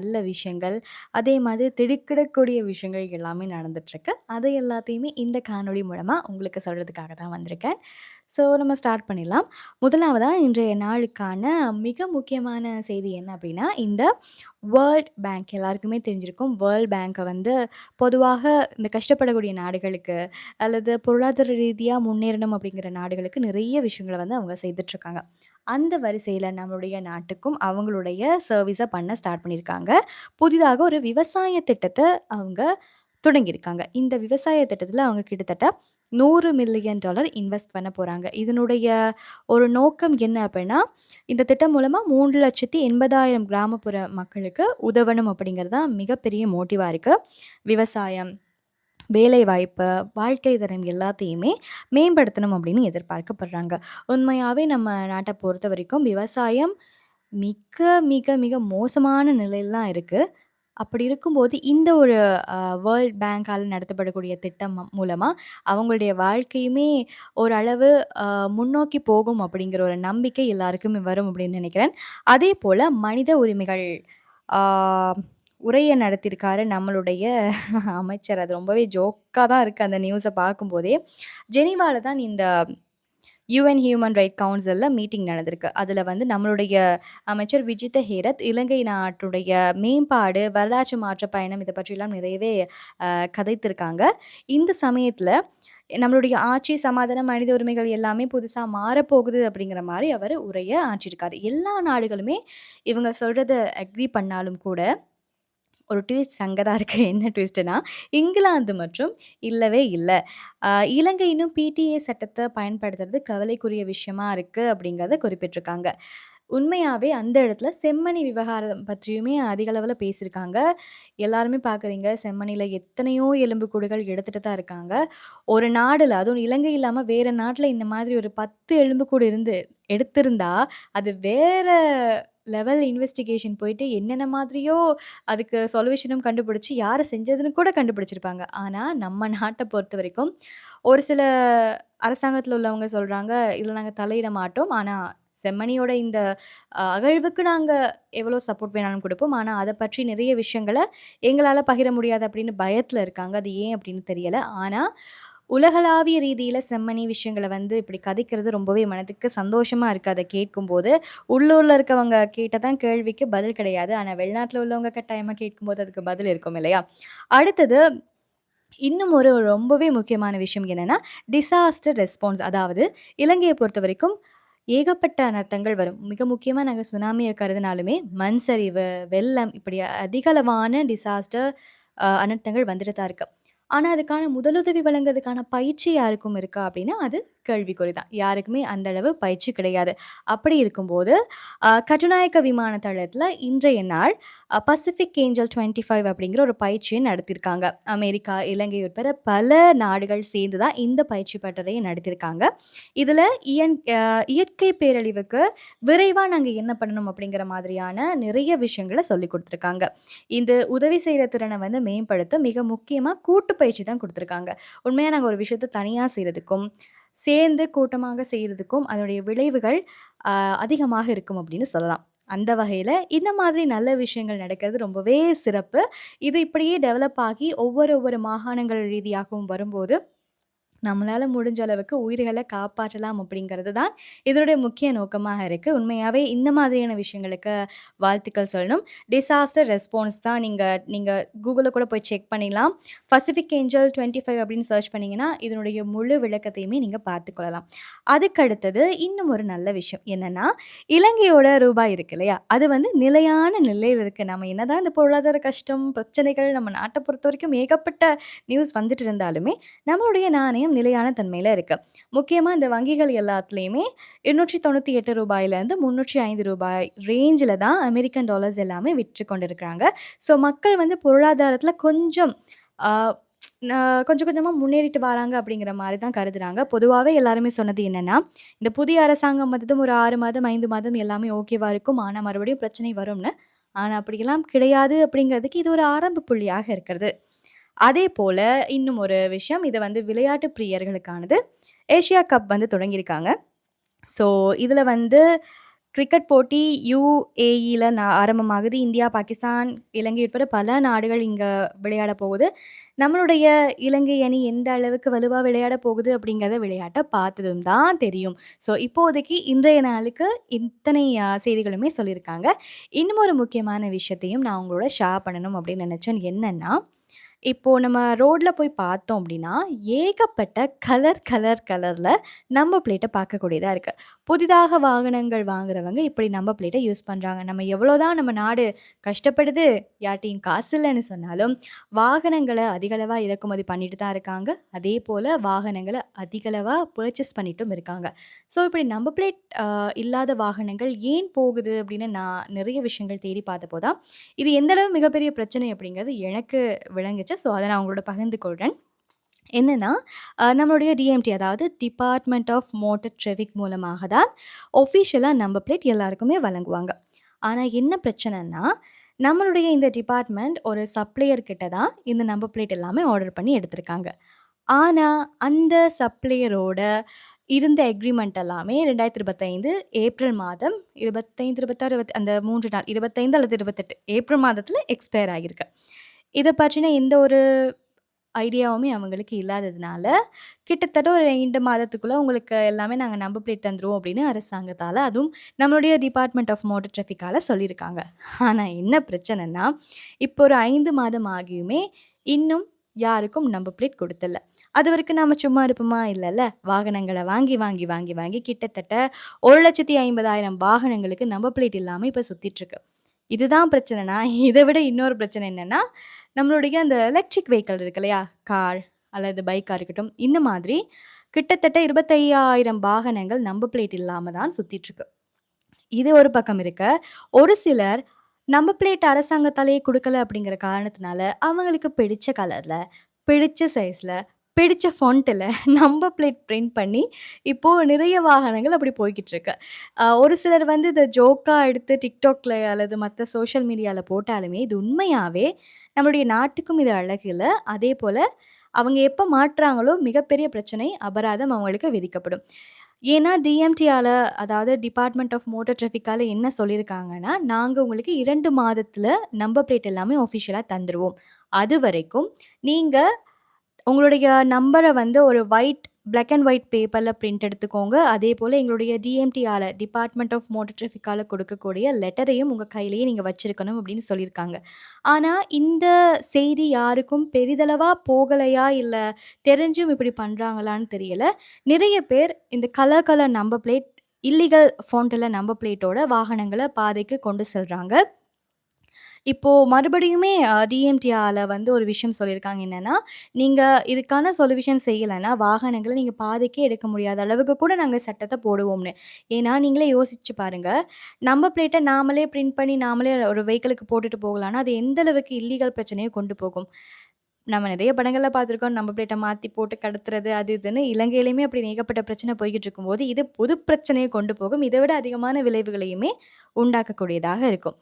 நல்ல விஷயங்கள், அதே மாதிரி திடுக்கிடக்கூடிய விஷயங்கள் எல்லாமே நடந்துட்டுருக்கு. அதை எல்லாத்தையுமே இந்த காணொளி மூலமா உங்களுக்கு சொல்றதுக்காக தான் வந்திருக்கேன். ஸோ நம்ம ஸ்டார்ட் பண்ணிடலாம். முதலாவதாக இன்றைய நாளுக்கான மிக முக்கியமான செய்தி என்ன அப்படின்னா, இந்த வேர்ல்ட் பேங்க் எல்லாருக்குமே தெரிஞ்சிருக்கும். வேர்ல்ட் பேங்க்கை வந்து பொதுவாக இந்த கஷ்டப்படக்கூடிய நாடுகளுக்கு, அல்லது பொருளாதார ரீதியாக முன்னேறணும் அப்படிங்கிற நாடுகளுக்கு நிறைய விஷயங்கள வந்து அவங்க செய்துட்ருக்காங்க. அந்த வரிசையில் நம்மளுடைய நாட்டுக்கும் அவங்களுடைய சர்வீஸை பண்ண ஸ்டார்ட் பண்ணியிருக்காங்க. புதிதாக ஒரு விவசாய திட்டத்தை அவங்க தொடங்கியிருக்காங்க. இந்த விவசாய திட்டத்தில் அவங்க கிட்டத்தட்ட $100,000,000 இன்வெஸ்ட் பண்ண போகிறாங்க இதனுடைய ஒரு நோக்கம் என்ன அப்படின்னா, இந்த திட்டம் மூலமாக மூன்று லட்சத்தி எண்பதாயிரம் கிராமப்புற மக்களுக்கு உதவணும் அப்படிங்கிறது தான் மிகப்பெரிய மோட்டிவாக இருக்குது விவசாயம், வேலைவாய்ப்பு, வாழ்க்கை தரம் எல்லாத்தையுமே மேம்படுத்தணும் அப்படின்னு எதிர்பார்க்கப்படுறாங்க. உண்மையாகவே நம்ம நாட்டை பொறுத்த வரைக்கும் விவசாயம் மிக, மிக, மிக மோசமான நிலையில் தான் இருக்குது அப்படி இருக்கும்போது இந்த ஒரு அ வேர்ல்ட் பேங்க்கால நடத்தப்படக்கூடிய திட்டம் மூலமா அவங்களுடைய வாழ்க்கையுமே ஓரளவு அ முன்னோக்கி போகும் அப்படிங்கிற ஒரு நம்பிக்கை எல்லாருக்குமே வரும் அப்படின்னு நினைக்கிறேன். அதேபோல மனித உரிமைகள் ஆ நடத்தியிருக்காரு நம்மளுடைய அமைச்சர். அது ரொம்பவே ஜோக்கா தான் இருக்கு அந்த நியூஸ பார்க்கும்போதே. ஜெனீவால தான் இந்த யுஎன் ஹியூமன் ரைட் கவுன்சிலில் மீட்டிங் நடந்திருக்கு. அதில் வந்து நம்மளுடைய அமைச்சர் விஜித ஹேரத் இலங்கை நாட்டுடைய மேம்பாடு, வரலாற்று மாற்ற பயணம் இதை பற்றியெல்லாம் நிறையவே கதைத்திருக்காங்க. இந்த சமயத்தில் நம்மளுடைய ஆட்சி, சமாதானம், மனித உரிமைகள் எல்லாமே புதுசாக மாறப்போகுது அப்படிங்கிற மாதிரி அவர் உரைய ஆற்றியிருக்காரு. எல்லா நாடுகளுமே இவங்க சொல்கிறத அக்ரி பண்ணாலும் கூட, ஒரு ட்விஸ்ட் சங்கதாக தான் என்ன ட்விஸ்ட்னா, இங்கிலாந்து மற்றும் இல்லவே இல்லை இலங்கை இன்னும் பிடிஏ சட்டத்தை பயன்படுத்துறது கவலைக்குரிய விஷயமா இருக்குது அப்படிங்கிறத குறிப்பிட்டிருக்காங்க. உண்மையாகவே அந்த இடத்துல செம்மணி விவகாரம் பற்றியுமே அதிக பேசியிருக்காங்க. எல்லாருமே பார்க்குறீங்க செம்மணியில் எத்தனையோ எலும்புக்கூடுகள் எடுத்துகிட்டு தான் இருக்காங்க. ஒரு நாடில் அதுவும் இலங்கை இல்லாமல் வேறு நாட்டில் இந்த மாதிரி ஒரு 10 எலும்புக்கூடு இருந்து எடுத்திருந்தா, அது வேறு லெவல் இன்வெஸ்டிகேஷன் போயிட்டு என்னென்ன மாதிரியோ அதுக்கு சொல்யூஷனும் கண்டுபிடிச்சி யாரை செஞ்சதுன்னு கூட கண்டுபிடிச்சிருப்பாங்க. ஆனால் நம்ம நாட்டை பொறுத்த வரைக்கும் ஒரு சில அரசாங்கத்தில் உள்ளவங்க சொல்கிறாங்க இதில் நாங்கள் தலையிட மாட்டோம். ஆனால் செம்மணியோட இந்த அகழ்வுக்கு நாங்கள் எவ்வளோ சப்போர்ட் வேணாலும் கொடுப்போம் ஆனால் அதை பற்றி நிறைய விஷயங்கள எங்களால் பகிர முடியாது." அப்படின்னு பயத்தில் இருக்காங்க. அது ஏன் அப்படின்னு தெரியலை ஆனால் உலகளாவிய ரீதியில் செம்மணி விஷயங்களை வந்து இப்படி கதைக்கிறது ரொம்பவே மனதுக்கு சந்தோஷமாக இருக்குது அதை கேட்கும்போது. உள்ளூரில் இருக்கவங்க கேட்ட தான் கேள்விக்கு பதில் கிடையாது. ஆனால் வெளிநாட்டில் உள்ளவங்க கட்டாயமாக கேட்கும்போது அதுக்கு பதில் இருக்கும் இல்லையா? அடுத்தது இன்னும் ஒரு ரொம்பவே முக்கியமான விஷயம் என்னென்னா டிசாஸ்டர் ரெஸ்பான்ஸ் அதாவது இலங்கையை பொறுத்த வரைக்கும் ஏகப்பட்ட அனர்த்தங்கள் வரும். மிக முக்கியமாக நாங்கள் சுனாமியை கருதினாலுமே, மண் சரிவு, வெள்ளம் இப்படி அதிகளவான டிசாஸ்டர் அனர்த்தங்கள் வந்துட்டு தான் இருக்குது ஆனால் அதுக்கான முதலுதவி வழங்குறதுக்கான பயிற்சி யாருக்கும் இருக்கா அப்படின்னா, அது கேள்விக்குறி தான். யாருக்குமே அந்த அளவு பயிற்சி கிடையாது. அப்படி இருக்கும்போது, கட்டுநாயக்க விமான தளத்தில் இன்றைய நாள் பசிபிக் ஏஞ்சல் 25 அப்படிங்கிற ஒரு பயிற்சியை நடத்தியிருக்காங்க. அமெரிக்கா, இலங்கை உட்பட பல நாடுகள் சேர்ந்து தான் இந்த பயிற்சி பட்டறையை நடத்தியிருக்காங்க. இதில் இயன் இயற்கை பேரழிவுக்கு விரைவாக நாங்கள் என்ன பண்ணணும் அப்படிங்கிற மாதிரியான நிறைய விஷயங்கள சொல்லிக் கொடுத்துருக்காங்க இந்த உதவி செய்கிற திறனை வந்து மேம்படுத்த மிக முக்கியமாக கூட்டு பயிற்சி தான் கொடுத்துருக்காங்க உண்மையாக நாங்கள் ஒரு விஷயத்தை தனியாக செய்கிறதுக்கும் சேர்ந்து கூட்டமாக செய்கிறதுக்கும் அதனுடைய விளைவுகள் அதிகமாக இருக்கும் அப்படின்னு சொல்லலாம். அந்த வகையில் இந்த மாதிரி நல்ல விஷயங்கள் நடக்கிறது ரொம்பவே சிறப்பு. இது இப்படியே டெவலப் ஆகி ஒவ்வொரு ஒவ்வொரு மாகாணங்கள் ரீதியாகவும் வரும்போது, நம்மளால் முடிஞ்ச அளவுக்கு உயிர்களை காப்பாற்றலாம் அப்படிங்கிறது தான் இதனுடைய முக்கிய நோக்கமாக இருக்குது உண்மையாகவே இந்த மாதிரியான விஷயங்களுக்கு வாழ்த்துக்கள் சொல்லணும். டிசாஸ்டர் ரெஸ்பான்ஸ் தான் நீங்கள் நீங்கள் கூகுளில் கூட போய் செக் பண்ணிடலாம். பசிபிக் ஏஞ்சல் 25 அப்படின்னு சர்ச் பண்ணிங்கன்னா இதனுடைய முழு விளக்கத்தையுமே நீங்கள் பார்த்துக்கொள்ளலாம். அதுக்கடுத்தது இன்னும் ஒரு நல்ல விஷயம் என்னென்னா இலங்கையோட ரூபாய் இருக்கு இல்லையா? அது வந்து நிலையான நிலையில் இருக்குது நம்ம என்னதான் இந்த பொருளாதார கஷ்டம், பிரச்சனைகள் நம்ம நாட்டை பொறுத்த வரைக்கும் ஏகப்பட்ட நியூஸ் வந்துட்டு இருந்தாலுமே, நம்மளுடைய நாணயம் நிலையான தன்மையில் இருக்குது முக்கியமாக இந்த வங்கிகள் எல்லாத்துலேயுமே இருநூற்றி தொண்ணூற்றி எட்டு ரூபாயிலேருந்து முந்நூற்றி ஐந்து ரூபாய் ரேஞ்சில் தான் அமெரிக்கன் டாலர்ஸ் எல்லாமே விற்று கொண்டிருக்கிறாங்க. ஸோ மக்கள் வந்து பொருளாதாரத்தில் கொஞ்சம் கொஞ்சம் கொஞ்சமாக முன்னேறிட்டு வராங்க அப்படிங்கிற மாதிரி தான் கருதுறாங்க. பொதுவாகவே எல்லாருமே சொன்னது என்னென்னா இந்த புதிய அரசாங்கம் வந்ததும் ஒரு ஆறு மாதம், ஐந்து மாதம் எல்லாமே ஓகேவாக இருக்கும். ஆனால் மறுபடியும் பிரச்சனை வரும்னு. ஆனால் அப்படியெல்லாம் கிடையாது அப்படிங்கிறதுக்கு இது ஒரு ஆரம்ப புள்ளியாக இருக்கிறது. அதே போல் இன்னும் ஒரு விஷயம், இதை வந்து விளையாட்டு பிரியர்களுக்கானது. ஏஷியா கப் வந்து தொடங்கியிருக்காங்க. ஸோ இதில் வந்து கிரிக்கெட் போட்டி யுஏஇல நான் ஆரம்பமாகுது. இந்தியா, பாகிஸ்தான், இலங்கை உட்பட பல நாடுகள் இங்கே விளையாட போகுது. நம்மளுடைய இலங்கை அணி எந்த அளவுக்கு வலுவாக விளையாட போகுது அப்படிங்கிறத விளையாட்டை பார்த்ததும் தான் தெரியும். ஸோ இப்போதைக்கு இன்றைய நாளுக்கு இத்தனை செய்திகளுமே சொல்லியிருக்காங்க. இன்னும் ஒரு முக்கியமான விஷயத்தையும் நான் உங்களோட ஷேர் பண்ணணும் அப்படின்னு நினச்சேன் என்னென்னா இப்போ நம்ம ரோட்ல போய் பார்த்தோம் அப்படின்னா, ஏகப்பட்ட கலர் கலர் கலர்ல நம்ம பிளேட்ட பார்க்கக்கூடியதா இருக்கு. புதிதாக வாகனங்கள் வாங்குறவங்க இப்படி நம்ம பிளேட்ட யூஸ் பண்றாங்க. நம்ம எவ்வளோதான் நம்ம நாடு கஷ்டப்படுது, யார்ட்டயும் காசு இல்லன்னு சொன்னாலும், வாகனங்கள அதிகளவா இறக்குமதி பண்ணிட்டு தான் இருக்காங்க. அதே போல் வாகனங்கள அதிகளவா பர்ச்சேஸ் பண்ணிட்டும் இருக்காங்க. ஸோ இப்படி நம்ம பிளேட் அ இல்லாத வாகனங்கள் ஏன் போகுது அப்படின்னு நான் நிறைய விஷயங்கள் தேடி பார்த்தப்போ தான், இது எந்த அளவு மிகப்பெரிய பிரச்சனை அப்படிங்கிறது எனக்கு விளங்குச்சு. ஸோ அதை நான் உங்களோட பகிர்ந்து கொள்கிறேன் என்னென்னா நம்மளுடைய டிஎம்டி அதாவது டிபார்ட்மெண்ட் ஆஃப் மோட்டர் டிராஃபிக் மூலமாக தான் ஒஃபீஷியலாக நம்பர் பிளேட் எல்லாருக்குமே வழங்குவாங்க. ஆனால் என்ன பிரச்சனைன்னா, நம்மளுடைய இந்த டிபார்ட்மெண்ட் ஒரு சப்ளையர்கிட்ட தான் இந்த நம்பர் பிளேட் எல்லாமே ஆர்டர் பண்ணி எடுத்திருக்காங்க. ஆனால் அந்த சப்ளையரோட இருந்த அக்ரிமெண்ட் எல்லாமே 2025 ஏப்ரல் மாதம் 25, 26, 20 அந்த மூன்று நாள் 25 அல்லது 28 ஏப்ரல் மாதத்தில் எக்ஸ்பயர் ஆகியிருக்கு. இத பற்றின எந்த ஒரு ஐடியாவுமே அவங்களுக்கு இல்லாததுனால, கிட்டத்தட்ட ஒரு 2 மாதத்துக்குள்ள உங்களுக்கு எல்லாமே நாங்க நம்ப பிளேட் தந்துருவோம் அப்படின்னு அரசாங்கத்தால, அதுவும் நம்மளுடைய டிபார்ட்மெண்ட் ஆஃப் மோட்டார் டிராஃபிக்கால சொல்லியிருக்காங்க. ஆனா என்ன பிரச்சனைன்னா, இப்போ ஒரு 5 மாதம் ஆகியுமே இன்னும் யாருக்கும் நம்பர் பிளேட் குடுத்தல்ல. அதுவரைக்கும் நாம சும்மா இருப்போமா? இல்லல்ல. வாகனங்கள வாங்கி, வாங்கி, வாங்கி, வாங்கி கிட்டத்தட்ட 1,50,000 வாகனங்களுக்கு நம்பர் பிளேட் இல்லாம இப்ப சுற்றிட்டுருக்கு இதுதான் பிரச்சனைனா, இத விட இன்னொரு பிரச்சனை என்னன்னா, நம்மளுடைய அந்த எலக்ட்ரிக் வெஹிக்கிள் இருக்கு இல்லையா? கார் அல்லது பைக்காக இருக்கட்டும். இந்த மாதிரி கிட்டத்தட்ட 25,000 வாகனங்கள் நம்பர் பிளேட் இல்லாமல் தான் சுற்றிட்டுருக்கு இது ஒரு பக்கம் இருக்க, ஒரு சிலர் நம்ம பிளேட் அரசாங்கத்தாலேயே கொடுக்கல அப்படிங்கிற காரணத்தினால, அவங்களுக்கு பிடிச்ச கலரில் பிடிச்ச சைஸில் பிடிச்ச ஃபோன்ட்டில் நம்பர் பிளேட் பிரிண்ட் பண்ணி, இப்போது நிறைய வாகனங்கள் அப்படி போய்கிட்டுருக்கு ஒரு சிலர் வந்து இதை ஜோக்கா எடுத்து டிக்டாக்ல அல்லது மற்ற சோஷியல் மீடியாவில் போட்டாலுமே, இது உண்மையாகவே நம்மளுடைய நாட்டுக்கும் இது அழகு அதே போல் அவங்க எப்போ மாற்றுறாங்களோ மிகப்பெரிய பிரச்சனை, அபராதம் அவங்களுக்கு விதிக்கப்படும். ஏன்னா டிஎம்டியால் அதாவது டிபார்ட்மெண்ட் ஆஃப் மோட்டர் டிராஃபிக்கால் என்ன சொல்லியிருக்காங்கன்னா, நாங்கள் உங்களுக்கு இரண்டு மாதத்தில் நம்பர் பிளேட் எல்லாமே ஆஃபீஷியலாக தந்துடுவோம் அது வரைக்கும் நீங்கள் உங்களுடைய நம்பரை வந்து ஒரு ஒயிட் பிளாக் அண்ட் ஒயிட் பேப்பரில் பிரிண்ட் எடுத்துக்கோங்க. அதே போல் எங்களுடைய டிஎம்டிஆரில் டிபார்ட்மெண்ட் ஆஃப் மோட்டர் டிராஃபிக்கால் கொடுக்கக்கூடிய லெட்டரையும் உங்கள் கையிலேயே நீங்கள் வச்சுருக்கணும் அப்படின்னு சொல்லியிருக்காங்க. ஆனால் இந்த செய்தி யாருக்கும் பெரிதளவாக போகலையா? இல்லை தெரிஞ்சும் இப்படி பண்ணுறாங்களான்னு தெரியல. நிறைய பேர் இந்த colour colour number plate illegal ஃபோன்டில் number பிளேட்டோட வாகனங்களை பாதைக்கு கொண்டு செல்கிறாங்க இப்போ மறுபடியுமே அ வந்து ஒரு விஷயம் சொல்லியிருக்காங்க என்னன்னா, நீங்க இதுக்கான சொல்யூஷன் செய்யலன்னா, வாகனங்கள நீங்க பாதிக்கே எடுக்க முடியாத அளவுக்கு கூட நாங்க சட்டத்த போடுவோம்னு. ஏன்னா நீங்களே யோசிச்சு பாருங்க. நம்ம பிளேட்ட நாமளே பிரிண்ட் பண்ணி நாமளே ஒரு வெஹிக்கிளுக்கு போட்டுட்டு போகலான்னா, அது எந்த அளவுக்கு இல்லீகல் பிரச்சனைய கொண்டு போகும். நம்ம நிறைய படங்கள்ல பார்த்துருக்கோம். நம்ம பிளேட்ட மாத்தி போட்டு கடத்துறது, அது இதுன்னு. இலங்கையிலயுமே அப்படி ஏகப்பட்ட பிரச்சனை போய்க்கிட்டு இருக்கும்போது, இது பொது பிரச்சனைய கொண்டு போகும். இத விட அதிகமான விளைவுகளையுமே உண்டாக்கக்கூடியதாக இருக்கும்.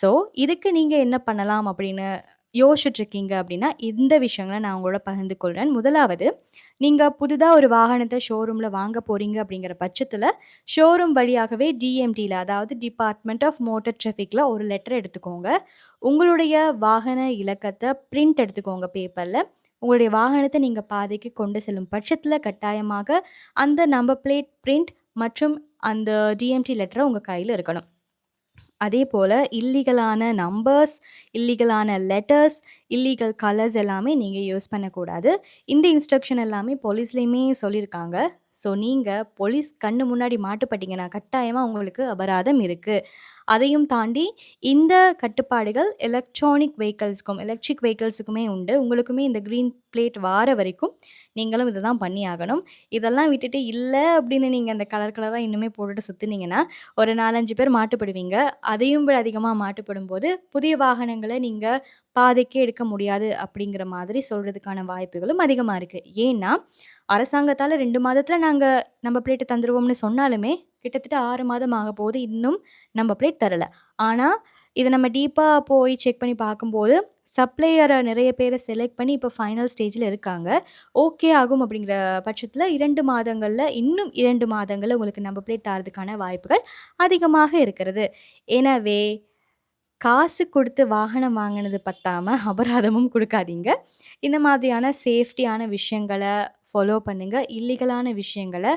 ஸோ இதுக்கு நீங்கள் என்ன பண்ணலாம் அப்படின்னு யோசிச்சுட்ருக்கீங்க அப்படின்னா, இந்த விஷயங்களை நான் உங்களோட பகிர்ந்து கொள்கிறேன் முதலாவது, நீங்கள் புதிதாக ஒரு வாகனத்தை ஷோரூமில் வாங்க போகிறீங்க அப்படிங்கிற பட்சத்தில் ஷோரூம் வழியாகவே டிஎம்டியில் அதாவது டிபார்ட்மெண்ட் ஆஃப் மோட்டர் ட்ராஃபிக்கில் ஒரு லெட்டர் எடுத்துக்கோங்க. உங்களுடைய வாகன இலக்கத்தை பிரிண்ட் எடுத்துக்கோங்க பேப்பரில் உங்களுடைய வாகனத்தை நீங்கள் பாதைக்கு கொண்டு செல்லும் பட்சத்தில் கட்டாயமாக அந்த நம்பர் பிளேட் பிரிண்ட் மற்றும் அந்த டிஎம்டி லெட்டரை உங்கள் கையில் இருக்கணும். அதே போல் இல்லீகலான நம்பர்ஸ், இல்லீகலான லெட்டர்ஸ், இல்லீகல் கலர்ஸ் எல்லாமே நீங்கள் யூஸ் பண்ணக்கூடாது. இந்த இன்ஸ்ட்ரக்ஷன் எல்லாமே போலீஸ்லேயுமே சொல்லியிருக்காங்க. ஸோ நீங்கள் போலீஸ் கண்ணு முன்னாடி மாட்டுப்பட்டீங்கன்னா, கட்டாயமாக உங்களுக்கு அபராதம் இருக்குது அதையும் தாண்டி இந்த கட்டுப்பாடுகள் எலக்ட்ரானிக் வெஹிக்கிள்ஸுக்கும் எலக்ட்ரிக் வெஹிக்கிள்ஸுக்குமே உண்டு. உங்களுக்குமே இந்த க்ரீன் பிளேட் வார வரைக்கும் நீங்களும் இதை தான் பண்ணியாகணும். இதெல்லாம் விட்டுட்டு இல்லை அப்படின்னு நீங்கள் அந்த கலர் கலராக இன்னுமே போட்டுட்டு சுற்றுனீங்கன்னா ஒரு 4, 5 பேர் மாட்டுப்படுவீங்க. அதையும் விட அதிகமா மாட்டுப்படும்போது, புதிய வாகனங்களை நீங்கள் பாதைக்கே எடுக்க முடியாது அப்படிங்கிற மாதிரி சொல்கிறதுக்கான வாய்ப்புகளும் அதிகமாக இருக்குது ஏன்னா, அரசாங்கத்தால் ரெண்டு மாதத்தில் நாங்கள் நம்ம பிளேட்டை தந்துடுவோம்னு சொன்னாலுமே, கிட்டத்தட்ட ஆறு மாதம் ஆகப்போகுது. இன்னும் நம்ம பிளேட் தரலை ஆனால் இதை நம்ம டீப்பாக போய் செக் பண்ணி பார்க்கும்போது, சப்ளையரை நிறைய பேரை செலக்ட் பண்ணி இப்போ ஃபைனல் ஸ்டேஜில் இருக்காங்க. ஓகே ஆகும் அப்படிங்கிற பட்சத்தில் இரண்டு மாதங்களில் இன்னும் இரண்டு மாதங்களில் உங்களுக்கு நம்ம பிளேட் தரதுக்கான வாய்ப்புகள் அதிகமாக இருக்கிறது. எனவே, காசு கொடுத்து வாகனம் வாங்கினது பற்றாமல் அபராதமும் கொடுக்காதீங்க இந்த மாதிரியான சேஃப்டியான விஷயங்களை ஃபாலோ பண்ணுங்கள் இல்லீகலான விஷயங்களை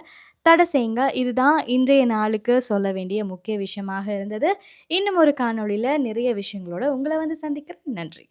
தடை செய்யுங்க. இதுதான் இன்றைய நாளுக்கு சொல்ல வேண்டிய முக்கிய விஷயமாக இருந்தது. இன்னும் ஒரு காணொளியில் நிறைய விஷயங்களோட உங்களை வந்து சந்திக்கிறேன். நன்றி.